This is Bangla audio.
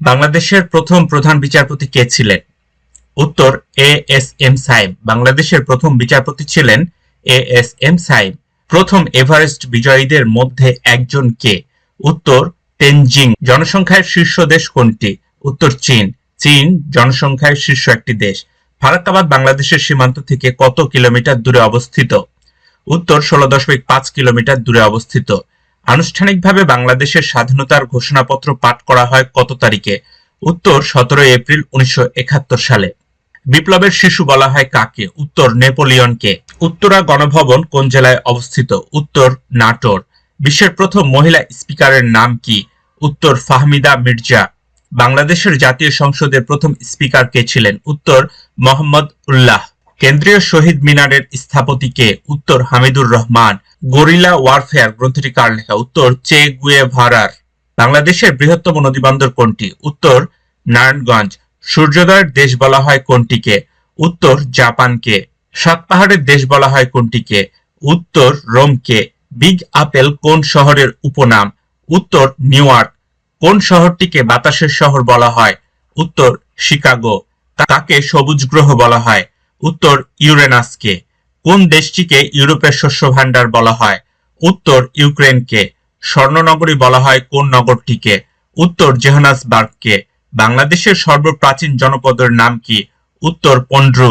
বাংলাদেশের প্রথম প্রধান বিচারপতি কে ছিলেন? উত্তর, এ এস এম সাহেব বাংলাদেশের প্রথম বিচারপতি ছিলেন এ এস এম সাহেব প্রথম এভারেস্ট বিজয়ীদের মধ্যে একজন কে? উত্তর, তেনজিং। জনসংখ্যায় শীর্ষ দেশ কোনটি? উত্তর, চীন। চীন জনসংখ্যায় শীর্ষ একটি দেশ। ফারাক্কাবাদ বাংলাদেশের সীমান্ত থেকে কত কিলোমিটার দূরে অবস্থিত? উত্তর, ষোলো দশমিক পাঁচ কিলোমিটার দূরে অবস্থিত। আনুষ্ঠানিকভাবে বাংলাদেশের স্বাধীনতার ঘোষণাপত্র পাঠ করা হয় কত তারিখে? উত্তর, সতেরোই এপ্রিল উনিশশো একাত্তর সালে। বিপ্লবের শিশু বলা হয় কাকে? উত্তর, নেপোলিয়নকে। উত্তরা গণভবন কোন জেলায় অবস্থিত? উত্তর, নাটোর। বিশ্বের প্রথম মহিলা স্পিকারের নাম কি? উত্তর, ফাহমিদা মির্জা। বাংলাদেশের জাতীয় সংসদের প্রথম স্পিকার কে ছিলেন? উত্তর, মোহাম্মদ উল্লাহ। কেন্দ্রীয় শহীদ মিনারের স্থপতি কে উত্তর হামিদুর রহমান, গরিলা ওয়ারফেয়ার গ্রন্থটি কার লেখা উত্তর চে গুয়ে ভারার বাংলাদেশের বৃহত্তম নদীবন্দর কোনটি? উত্তর নারায়ণগঞ্জ। সূর্যোদয়ের দেশ বলা হয় কোনটিকে? উত্তর জাপানকে। সাত পাহাড়ের দেশ বলা হয় কোনটিকে? উত্তর রোমকে। বিগ আপেল কোন শহরের উপনাম? উত্তর নিউ কোন শহরটিকে বাতাসের শহর বলা হয়? উত্তর শিকাগো। তাকে সবুজ গ্রহ বলা হয়। উত্তর ইউরেনাসকে। কোন দেশটিকে ইউরোপের শস্য ভাণ্ডার বলা হয়? উত্তর ইউক্রেনকে। স্বর্ণনগরী বলা হয় কোন নগরটিকে? উত্তর জেহানাসবার্গকে বাংলাদেশের সর্বপ্রাচীন জনপদের নাম কি? উত্তর পন্ড্রু।